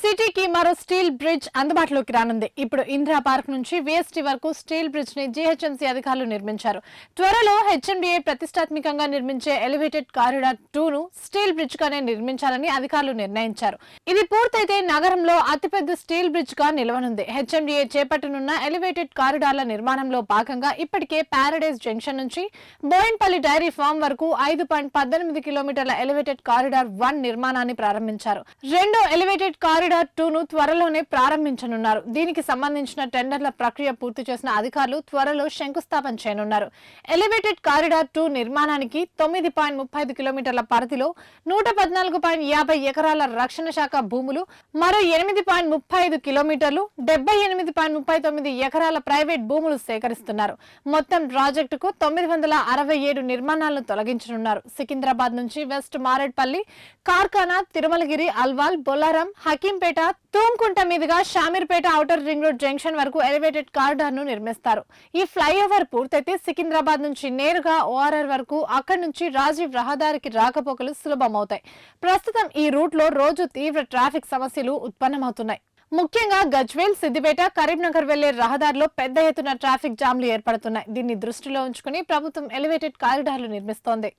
సిటీకి మరో steel bridge అందుబాటులోకి రానుంది. ఇప్పుడు ఇందిరా పార్క్ నుంచి విఎస్టీ వరకు స్టీల్ బ్రిడ్జ్ని జీహెచ్ఎంసీ అధికారులు నిర్మించారు. త్వరలో హెచ్ఎండిఏ ప్రతిష్టాత్మకంగా నిర్మించే ఎలివేటెడ్ కారిడార్ టూ ను స్టీల్ బ్రిడ్జ్ గానే నిర్మించాలని అధికారులు నిర్ణయించారు. ఇది పూర్తయితే నగరంలో అతిపెద్ద స్టీల్ బ్రిడ్జ్గా నిలవనుంది హెచ్ఎండిఏ చేపట్టనున్న ఎలివేటెడ్ కారిడార్ల నిర్మాణంలో భాగంగా ఇప్పటికే ప్యారడైజ్ జంక్షన్ నుంచి బోయిన్పల్లి డైరీ ఫామ్ వరకు ఐదు పాయింట్ పద్దెనిమిది కిలోమీటర్ల ఎలివేటెడ్ కారిడార్ వన్ నిర్మాణాన్ని ప్రారంభించారు. రెండో ఎలివేటెడ్ కారిడార్ టూను త్వరలోనే ప్రారంభించనున్నారు. దీనికి సంబంధించిన టెండర్ల ప్రక్రియ పూర్తి చేసిన అధికారులు త్వరలో శంకుస్థాపన చేయనున్నారు. ఎలివేటెడ్ కారిడార్ టూ నిర్మాణానికి తొమ్మిది పాయింట్ ముప్పై ఐదు కిలోమీటర్ల పరిధిలో నూట పద్నాలుగు పాయింట్ యాభై ఎకరాల రక్షణ శాఖ భూములు మరో ఎనిమిది పాయింట్ ముప్పై ఐదు కిలోమీటర్లు డెబ్బై ఎనిమిది పాయింట్ ముప్పై తొమ్మిది ఎకరాల ప్రైవేట్ భూములు సేకరిస్తున్నారు. మొత్తం ప్రాజెక్టుకు తొమ్మిది వందల అరవై ఏడు నిర్మాణాలను తొలగించనున్నారు. సికింద్రాబాద్ నుంచి వెస్ట్ మారేడ్పల్లి కార్ఖానా తిరుమలగిరి అల్వాల్ బొల్లారం హకీంపేట తూంకుంట మీదుగా Shamirpet outer ring road junction వరకు ఎలివేటెడ్ కారిడార్ను నిర్మిస్తారు. ఈ ఫ్లైఓవర్ పూర్తయితే సికింద్రాబాద్ నుంచి నేరుగా ఓఆర్ఆర్ వరకు అక్కడి నుంచి రాజీవ్ రహదారికి రాకపోకలు సులభమవుతాయి. ప్రస్తుతం ఈ రూట్లో రోజు తీవ్ర ట్రాఫిక్ సమస్యలు ఉత్పన్నమవుతున్నాయి. ముఖ్యంగా గజ్వేల్ సిద్దిపేట కరీంనగర్ వెళ్ళే రహదారిలో పెద్ద ఎత్తున ట్రాఫిక్ జామ్లు ఏర్పడుతున్నాయి. దీన్ని దృష్టిలో ఉంచుకుని ప్రభుత్వం ఎలివేటెడ్ కారిడార్లు నిర్మిస్తోంది.